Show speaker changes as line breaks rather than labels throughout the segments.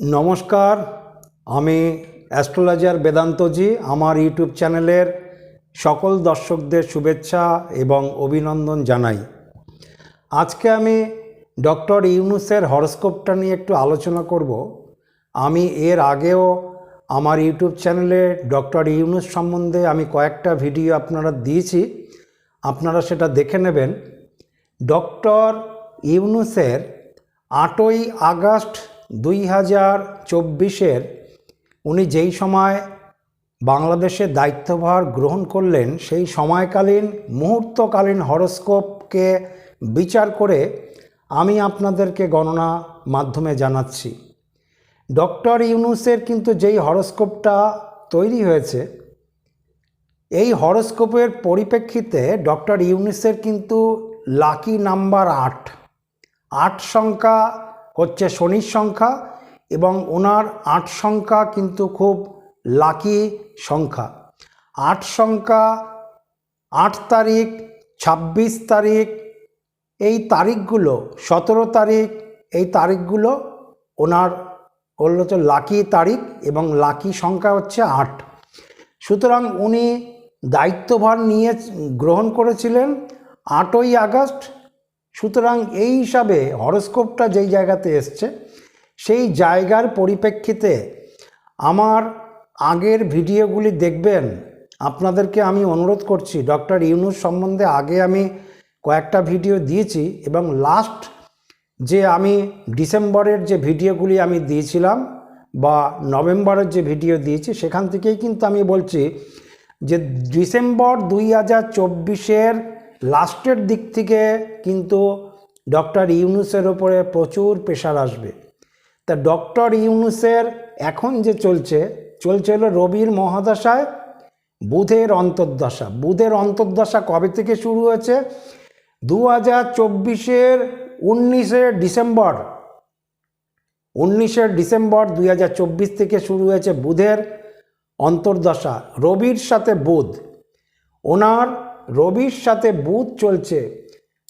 নমস্কার, আমি অ্যাস্ট্রোলজার বেদান্তজি। আমার ইউটিউব চ্যানেলের সকল দর্শকদের শুভেচ্ছা এবং অভিনন্দন জানাই। আজকে আমি ডক্টর ইউনুসের হরস্কোপটা নিয়ে একটু আলোচনা করব। আমি এর আগেও আমার ইউটিউব চ্যানেলে ডক্টর ইউনুস সম্বন্ধে আমি কয়েকটা ভিডিও আপনারা দিয়েছি। আপনারা সেটা দেখে নেবেন। ডক্টর ইউনুসের আটই আগস্ট দুই হাজার চব্বিশের উনি যেই সময় বাংলাদেশে দায়িত্বভার গ্রহণ করলেন, সেই সময়কালীন, মুহূর্তকালীন হরস্কোপকে বিচার করে আমি আপনাদেরকে গণনা মাধ্যমে জানাচ্ছি। ডক্টর ইউনুসের কিন্তু যেই হরস্কোপটা তৈরি হয়েছে, এই হরস্কোপের পরিপ্রেক্ষিতে ডক্টর ইউনুসের কিন্তু লাকি নাম্বার আট আট সংখ্যা হচ্ছে শনির সংখ্যা এবং ওনার আট সংখ্যা কিন্তু খুব লাকি সংখ্যা। আট সংখ্যা, আট তারিখ, ছাব্বিশ তারিখ, এই তারিখগুলো, সতেরো তারিখ, এই তারিখগুলো ওনার হল হচ্ছে লাকি তারিখ এবং লাকি সংখ্যা হচ্ছে আট। সুতরাং উনি দায়িত্বভার নিয়ে গ্রহণ করেছিলেন আটই আগস্ট সুতরাং এই হিসাবে হরস্কোপটা যেই জায়গাতে এসছে, সেই জায়গার পরিপ্রেক্ষিতে আমার আগের ভিডিওগুলি দেখবেন। আপনাদেরকে আমি অনুরোধ করছি, ডক্টর ইউনুস সম্বন্ধে আগে আমি কয়েকটা ভিডিও দিয়েছি এবং লাস্ট যে আমি ডিসেম্বরের যে ভিডিওগুলি আমি দিয়েছিলাম বা নভেম্বরের যে ভিডিও দিয়েছি, সেখান থেকেই কিন্তু আমি বলছি যে ডিসেম্বর দুই হাজার চব্বিশের লাস্টের দিক থেকে কিন্তু ডক্টর ইউনুসের ওপরে প্রচুর প্রেশার আসবে। তা ডক্টর ইউনুসের এখন যে চলছে চলছে হলো রবির মহাদশায়, বুধের অন্তর্দশা। বুধের অন্তর্দশা কবে থেকে শুরু হয়েছে? দু হাজার চব্বিশের উনিশে ডিসেম্বর। উনিশে ডিসেম্বর দুই হাজার চব্বিশ থেকে শুরু হয়েছে বুধের অন্তর্দশা, রবির সাথে বুধ। ওনার রবির সাথে বুধ চলছে।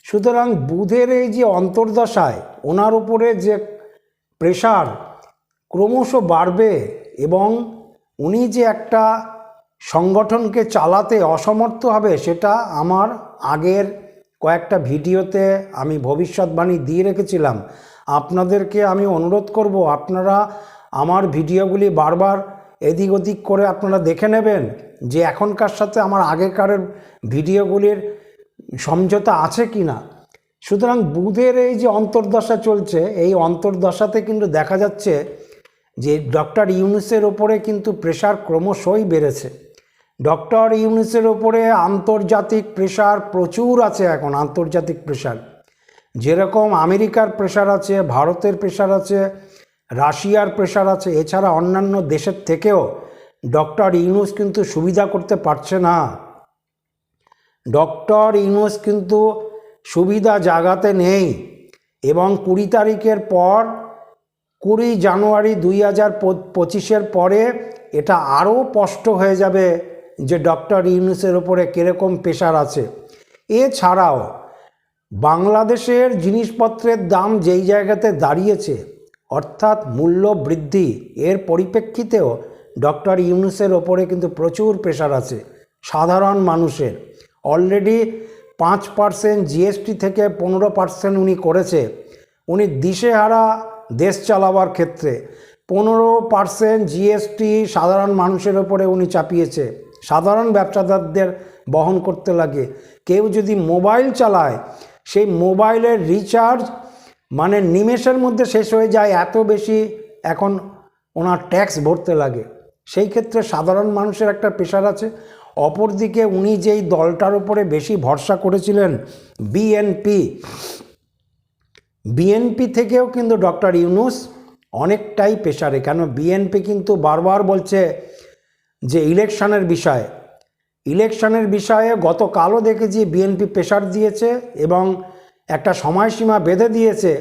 সুতরাং বুধের এই যে অন্তর্দশায় ওনার উপরে যে প্রেশার ক্রমশ বাড়বে এবং উনি যে একটা সংগঠনকে চালাতে অসমর্থ হবে সেটা আমার আগের কয়েকটা ভিডিওতে আমি ভবিষ্যৎবাণী দিয়ে রেখেছিলাম। আপনাদেরকে আমি অনুরোধ করব, আপনারা আমার ভিডিওগুলি বারবার এদিক ওদিক করে আপনারা দেখে নেবেন যে এখনকার সাথে আমার আগেকারের ভিডিওগুলির সমঝোতা আছে কি না। সুতরাং বুধের এই যে অন্তর্দশা চলছে, এই অন্তর্দশাতে কিন্তু দেখা যাচ্ছে যে ডক্টর ইউনুসের ওপরে কিন্তু প্রেশার ক্রমশই বেড়েছে। ডক্টর ইউনুসের ওপরে আন্তর্জাতিক প্রেশার প্রচুর আছে এখন, আন্তর্জাতিক প্রেশার। যেরকম আমেরিকার প্রেশার আছে, ভারতের প্রেশার আছে রাশিয়ার প্রেশার আছে, এছাড়া অন্যান্য দেশের থেকেও ডক্টর ইউনুস কিন্তু সুবিধা করতে পারছে না। ডক্টর ইউনুস কিন্তু সুবিধা জাগাতে নেই এবং কুড়ি তারিখের পর, কুড়ি জানুয়ারি দুই হাজার পঁচিশের পরে এটা আরও স্পষ্ট হয়ে যাবে যে ডক্টর ইউনুসের ওপরে কীরকম প্রেশার আছে। এছাড়াও বাংলাদেশের জিনিসপত্রের দাম যেই জায়গাতে দাঁড়িয়েছে অর্থাৎ মূল্য বৃদ্ধি এর পরিপ্রেক্ষিতেও ডক্টর ইউনুসের ওপরে কিন্তু প্রচুর প্রেশার আছে, সাধারণ মানুষের। অলরেডি পাঁচ পার্সেন্ট জিএসটি থেকে পনেরো পার্সেন্ট উনি করেছে। উনি দিশেহারা দেশ চালাবার ক্ষেত্রে পনেরো পার্সেন্ট জিএসটি সাধারণ মানুষের ওপরে উনি চাপিয়েছে। সাধারণ ব্যবসাদারদের বহন করতে লাগে। কেউ যদি মোবাইল চালায়, সেই মোবাইলের রিচার্জ মানে নিমেষের মধ্যে শেষ হয়ে যায়, এত বেশি এখন ওনার ট্যাক্স ভরতে লাগে। সেই ক্ষেত্রে সাধারণ মানুষের একটা প্রেশার আছে। অপরদিকে উনি যেই দলটার উপরে বেশি ভরসা করেছিলেন বিএনপি বিএনপি থেকেও কিন্তু ডক্টর ইউনুস অনেকটাই প্রেশারে কেন? বিএনপি কিন্তু বারবার বলছে যে ইলেকশনের বিষয়ে। ইলেকশনের বিষয়ে গতকালও দেখেছি বিএনপি প্রেশার দিয়েছে এবং একটা সময়সীমা বেঁধে দিয়েছে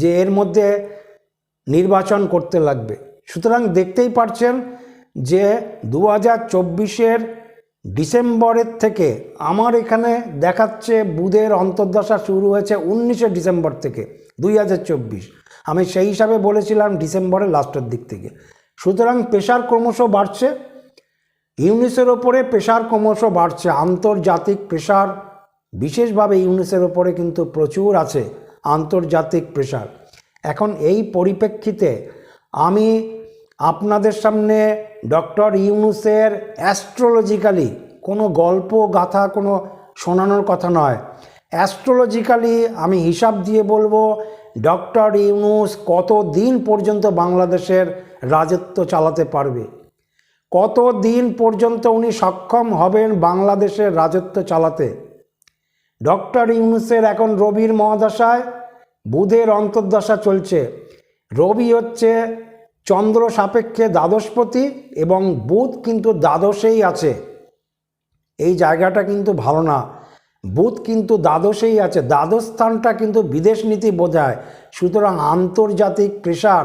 যে এর মধ্যে নির্বাচন করতে লাগবে। সুতরাং দেখতেই পারছেন যে দু হাজার চব্বিশের ডিসেম্বরের থেকে আমার এখানে দেখাচ্ছে বুধের অন্তর্দশা শুরু হয়েছে উনিশে ডিসেম্বর থেকে দুই হাজার চব্বিশ। আমি সেই হিসাবে বলেছিলাম ডিসেম্বরের লাস্টের দিক থেকে। সুতরাং প্রেশার ক্রমশ বাড়ছে, ইউনিসের ওপরে প্রেশার ক্রমশ বাড়ছে, আন্তর্জাতিক প্রেশার বিশেষভাবে ইউনিসের ওপরে কিন্তু প্রচুর আছে আন্তর্জাতিক প্রেশার। এখন এই পরিপ্রেক্ষিতে আমি আপনাদের সামনে ডক্টর ইউনুসের অ্যাস্ট্রোলজিক্যালি কোনো গল্প, গাথা, কোনো শোনানোর কথা নয়। অ্যাস্ট্রোলজিক্যালি আমি হিসাব দিয়ে বলব, ডক্টর ইউনুস কত দিন পর্যন্ত বাংলাদেশের রাজত্ব চালাতে পারবে? কত দিন পর্যন্ত উনি সক্ষম হবেন বাংলাদেশের রাজত্ব চালাতে? ডক্টর ইউনুসের এখন রবির মহাদশায় বুধের অন্তর্দশা চলছে। রবি হচ্ছে চন্দ্র সাপেক্ষে দ্বাদশপতি এবং বুধ কিন্তু দ্বাদশেই আছে। এই জায়গাটা কিন্তু ভালো না। বুধ কিন্তু দ্বাদশেই আছে। দ্বাদশ স্থানটা কিন্তু বিদেশ নীতি বোঝায়। সুতরাং আন্তর্জাতিক প্রেশার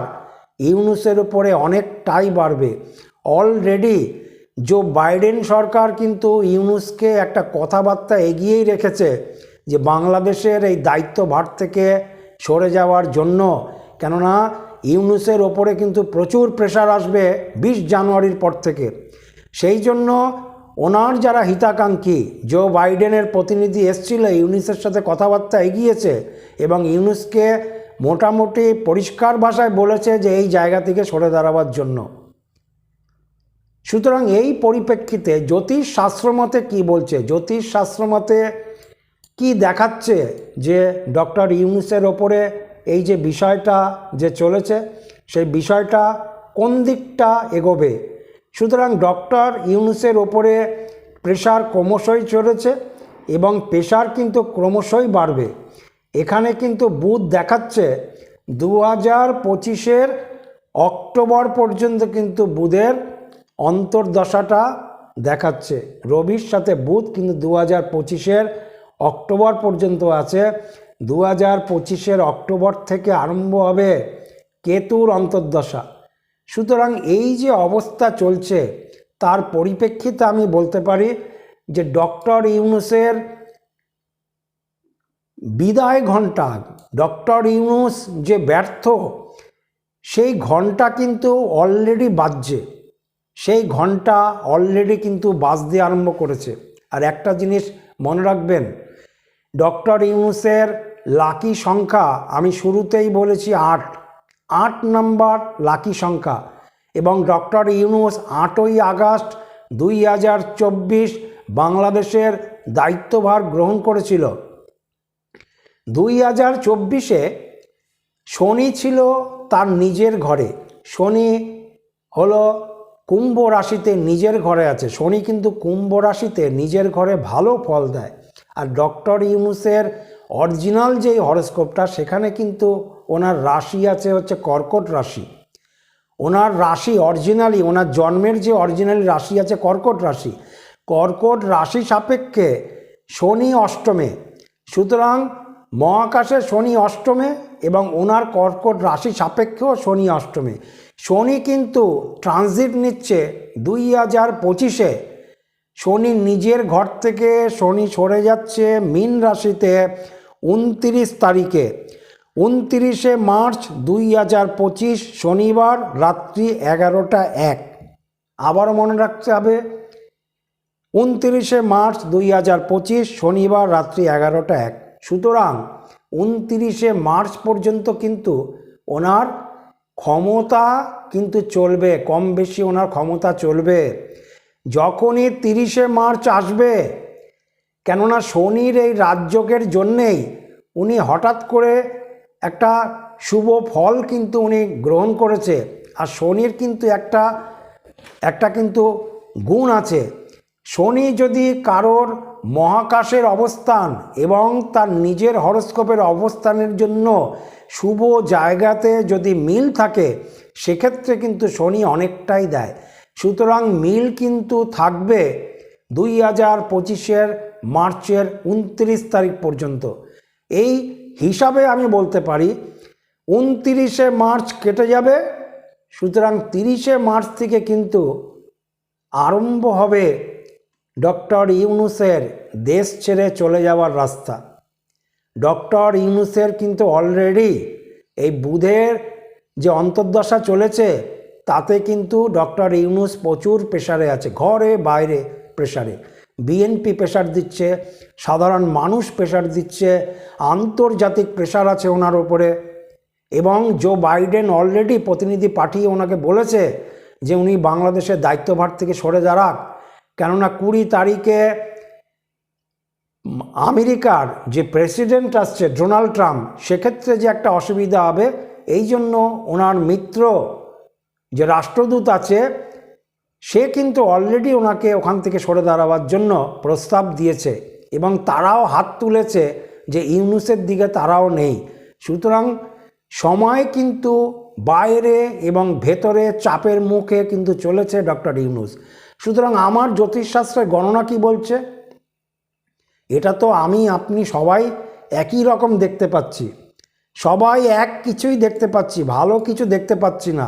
ইউনুসের উপরে অনেকটাই বাড়বে। অলরেডি জো বাইডেন সরকার কিন্তু ইউনুসকে একটা কথাবার্তা এগিয়েই রেখেছে যে বাংলাদেশের এই দায়িত্বভার থেকে সরে যাওয়ার জন্য। কেননা ইউনুসের ওপরে কিন্তু প্রচুর প্রেশার আসবে বিশ জানুয়ারির পর থেকে। সেই জন্য ওনার যারা হিতাকাঙ্ক্ষী জো বাইডেনের প্রতিনিধি এসছিল, ইউনিসের সাথে কথাবার্তা এগিয়েছে এবং ইউনুসকে মোটামুটি পরিষ্কার ভাষায় বলেছে যে এই জায়গা থেকে সরে দাঁড়াবার জন্য। সুতরাং এই পরিপ্রেক্ষিতে জ্যোতিষ শাস্ত্রমতে কি বলছে? জ্যোতিষ শাস্ত্রমতে কি দেখাচ্ছে যে ডক্টর ইউনুসের ওপরে এই যে বিষয়টা যে চলেছে, সেই বিষয়টা কোন দিকটা এগোবে? সুতরাং ডক্টর ইউনুসের ওপরে প্রেশার ক্রমশই চলেছে এবং প্রেশার কিন্তু ক্রমশই বাড়বে। এখানে কিন্তু বুধ দেখাচ্ছে দু হাজার পঁচিশের অক্টোবর পর্যন্ত কিন্তু বুধের অন্তর্দশাটা দেখাচ্ছে। রবির সাথে বুধ কিন্তু দু হাজার পঁচিশের অক্টোবর পর্যন্ত আছে। দু হাজার পঁচিশের অক্টোবর থেকে আরম্ভ হবে কেতুর অন্তর্দশা। সুতরাং এই যে অবস্থা চলছে, তার পরিপ্রেক্ষিতে আমি বলতে পারি যে ডক্টর ইউনুসের বিদায় ঘণ্টা, ডক্টর ইউনুস যে ব্যর্থ, সেই ঘণ্টা কিন্তু অলরেডি বাজছে। সেই ঘণ্টা অলরেডি কিন্তু বাজতে আরম্ভ করেছে। আর একটা জিনিস মনে রাখবেন, ডক্টর ইউনুসের লাকি সংখ্যা আমি শুরুতেই বলেছি আট। আট নাম্বার লাকি সংখ্যা এবং ডক্টর ইউনুস আটই আগস্ট দুই হাজার চব্বিশ বাংলাদেশের দায়িত্বভার গ্রহণ করেছিল। দুই হাজার চব্বিশে শনি ছিল তার নিজের ঘরে। শনি হলো কুম্ভ রাশিতে নিজের ঘরে আছে। শনি কিন্তু কুম্ভ রাশিতে নিজের ঘরে ভালো ফল দেয়। আর ডক্টর ইউনুসের অরিজিনাল যেই হরস্কোপটা, সেখানে কিন্তু ওনার রাশি আছে হচ্ছে কর্কট রাশি। ওনার রাশি অরিজিনালি, ওনার জন্মের যে অরিজিনালি রাশি আছে কর্কট রাশি। কর্কট রাশি সাপেক্ষে শনি অষ্টমে। সুতরাং মহাকাশে শনি অষ্টমে এবং ওনার কর্কট রাশি সাপেক্ষেও শনি অষ্টমে। শনি কিন্তু ট্রানজিট নিচ্ছে দুই হাজার পঁচিশে। শনি নিজের ঘর থেকে শনি সরে যাচ্ছে মীন রাশিতে উনতিরিশ তারিখে। উনতিরিশে মার্চ দুই হাজার পঁচিশ, শনিবার রাত্রি এগারোটা এক। আবারও মনে রাখতে হবে, উনতিরিশে মার্চ দুই হাজার পঁচিশ, শনিবার রাত্রি এগারোটা এক। সুতরাং উনতিরিশে মার্চ পর্যন্ত কিন্তু ওনার ক্ষমতা কিন্তু চলবে, কম বেশি ওনার ক্ষমতা চলবে। যখনই তিরিশে মার্চ আসবে, কেননা শনির এই রাজযোগের জন্যেই উনি হঠাৎ করে একটা শুভ ফল কিন্তু উনি গ্রহণ করেছে। আর শনির কিন্তু একটা একটা কিন্তু গুণ আছে। শনি যদি কারোর মহাকাশের অবস্থান এবং তার নিজের হরস্কোপের অবস্থানের জন্য শুভ জায়গাতে যদি মিল থাকে, সেক্ষেত্রে কিন্তু শনি অনেকটাই দেয়। সুতরাং মিল কিন্তু থাকবে দুই হাজার পঁচিশের মার্চের উনত্রিশ তারিখ পর্যন্ত। এই হিসাবে আমি বলতে পারি, উনতিরিশে মার্চ কেটে যাবে, সুতরাং তিরিশে মার্চ থেকে কিন্তু আরম্ভ হবে ডক্টর ইউনুসের দেশ ছেড়ে চলে যাওয়ার রাস্তা। ডক্টর ইউনুসের কিন্তু অলরেডি এই বুধের যে অন্তর্দশা চলেছে, তাতে কিন্তু ডক্টর ইউনুস প্রচুর প্রেশারে আছে, ঘরে বাইরে প্রেশারে বিএনপি প্রেশার দিচ্ছে, সাধারণ মানুষ প্রেশার দিচ্ছে, আন্তর্জাতিক প্রেশার আছে ওনার ওপরে এবং জো বাইডেন অলরেডি প্রতিনিধি পাঠিয়ে ওনাকে বলেছে যে উনি বাংলাদেশের দায়িত্বভার থেকে সরে দাঁড়াক কেননা কুড়ি তারিখে আমেরিকার যে প্রেসিডেন্ট আসছে, ডোনাল্ড ট্রাম্প, সেক্ষেত্রে যে একটা অসুবিধা হবে। এই জন্য ওনার মিত্র যে রাষ্ট্রদূত আছে, সে কিন্তু অলরেডি ওনাকে ওখান থেকে সরে দাঁড়াবার জন্য প্রস্তাব দিয়েছে এবং তারাও হাত তুলেছে যে ইউনুসের দিকে তারাও নেই। সুতরাং সময় কিন্তু বাইরে এবং ভেতরে চাপের মুখে কিন্তু চলেছে ডক্টর ইউনুস। সুতরাং আমার জ্যোতিষশাস্ত্রের গণনা কি বলছে? এটা তো আমি, আপনি সবাই একই রকম দেখতে পাচ্ছি। সবাই এক কিছুই দেখতে পাচ্ছি, ভালো কিছু দেখতে পাচ্ছি না।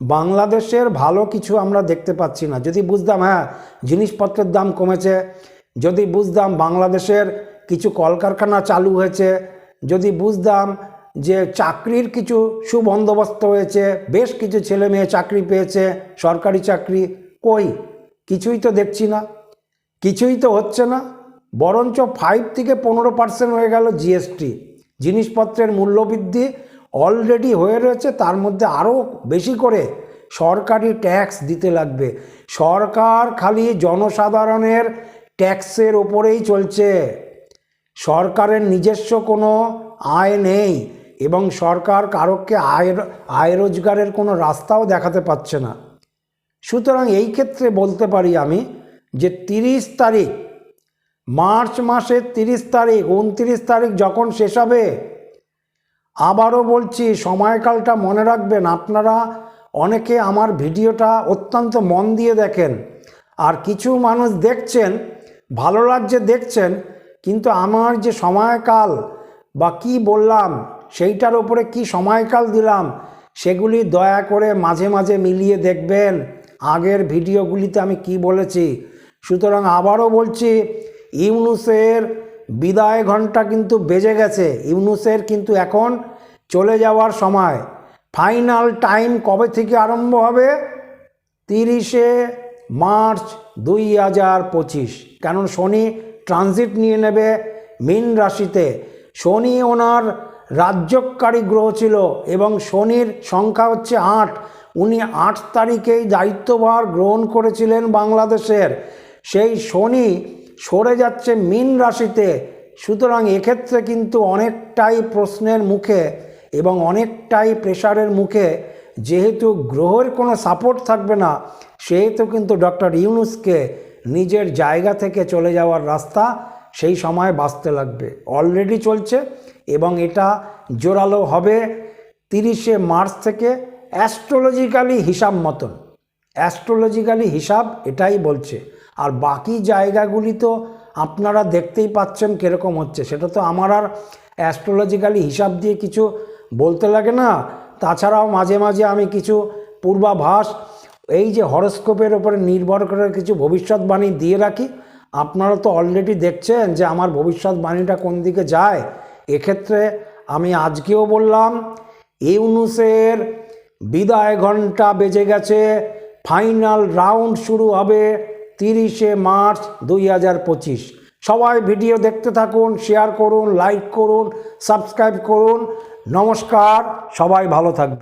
বাংলাদেশের ভালো কিছু আমরা দেখতে পাচ্ছি না। যদি বুঝতাম হ্যাঁ জিনিসপত্রের দাম কমেছে, যদি বুঝতাম বাংলাদেশের কিছু কলকারখানা চালু হয়েছে, যদি বুঝতাম যে চাকরির কিছু সুবন্দোবস্ত হয়েছে, বেশ কিছু ছেলে মেয়ে চাকরি পেয়েছে, সরকারি চাকরি কই? কিছুই তো দেখছি না। কিছুই তো হচ্ছে না। বরঞ্চ ফাইভ থেকে পনেরো পার্সেন্ট হয়ে গেল জিএসটি জিনিসপত্রের মূল্যবৃদ্ধি অলরেডি হয়ে রয়েছে। তার মধ্যে আরও বেশি করে সরকারি ট্যাক্স দিতে লাগবে। সরকার খালি জনসাধারণের ট্যাক্সের ওপরেই চলছে। সরকারের নিজস্ব কোনো আয় নেই এবং সরকার কারোকে আয় আয় রোজগারের কোনো রাস্তাও দেখাতে পাচ্ছে না। সুতরাং এই ক্ষেত্রে বলতে পারি আমি যে তিরিশ তারিখ, মার্চ মাসের তিরিশ তারিখ, উনত্রিশ তারিখ যখন শেষ হবে, আবারও বলছি সময়কালটা মনে রাখবেন, আপনারা অনেকে আমার ভিডিওটা অত্যন্ত মন দিয়ে দেখেন, আর কিছু মানুষ দেখছেন, ভালো লাগছে দেখছেন, কিন্তু আমার যে সময়কাল বা কি বললাম, সেইটার ওপরে কি সময়কাল দিলাম, সেগুলি দয়া করে মাঝে মাঝে মিলিয়ে দেখবেন। আগের ভিডিওগুলিতে আমি কি বলেছি? সুতরাং আবারও বলছি, ইউনুসের বিদায় ঘণ্টা কিন্তু বেজে গেছে। ইউনুসের কিন্তু এখন চলে যাওয়ার সময়। ফাইনাল টাইম কবে থেকে আরম্ভ হবে? তিরিশে মার্চ দুই হাজার পঁচিশ। কারণ শনি ট্রানজিট নিয়ে নেবে মীন রাশিতে। শনি ওনার রাজ্যকারী গ্রহ ছিল এবং শনির সংখ্যা হচ্ছে আট। উনি আট তারিখেই দায়িত্বভার গ্রহণ করেছিলেন বাংলাদেশের। সেই শনি সরে যাচ্ছে মীন রাশিতে। সুতরাং এক্ষেত্রে কিন্তু অনেকটাই প্রশ্নের মুখে এবং অনেকটাই প্রেশারের মুখে যেহেতু গ্রহের কোনো সাপোর্ট থাকবে না, সেহেতু কিন্তু ডক্টর ইউনুসকে নিজের জায়গা থেকে চলে যাওয়ার রাস্তা সেই সময় বাঁচতে লাগবে। অলরেডি চলছে এবং এটা জোরালো হবে তিরিশে মার্চ থেকে অ্যাস্ট্রোলজিক্যালি হিসাব মতন। অ্যাস্ট্রোলজিক্যালি হিসাব এটাই বলছে। আর বাকি জায়গাগুলি তো আপনারা দেখতেই পাচ্ছেন কীরকম হচ্ছে। সেটা তো আমার আর অ্যাস্ট্রোলজিক্যালি হিসাব দিয়ে কিছু বলতে লাগে না। তাছাড়াও মাঝে মাঝে আমি কিছু পূর্বাভাস, এই যে হরস্কোপের ওপরে নির্ভর করে কিছু ভবিষ্যৎবাণী দিয়ে রাখি। আপনারা তো অলরেডি দেখছেন যে আমার ভবিষ্যৎবাণীটা কোন দিকে যায়। এক্ষেত্রে আমি আজকেও বললাম, ইউনুসের বিদায় ঘণ্টা বেজে গেছে। ফাইনাল রাউন্ড শুরু হবে তিরিশে মার্চ দুই হাজার পঁচিশ। সবাই ভিডিও দেখতে থাকুন, শেয়ার করুন, লাইক করুন, সাবস্ক্রাইব করুন। নমস্কার, সবাই ভালো থাকবে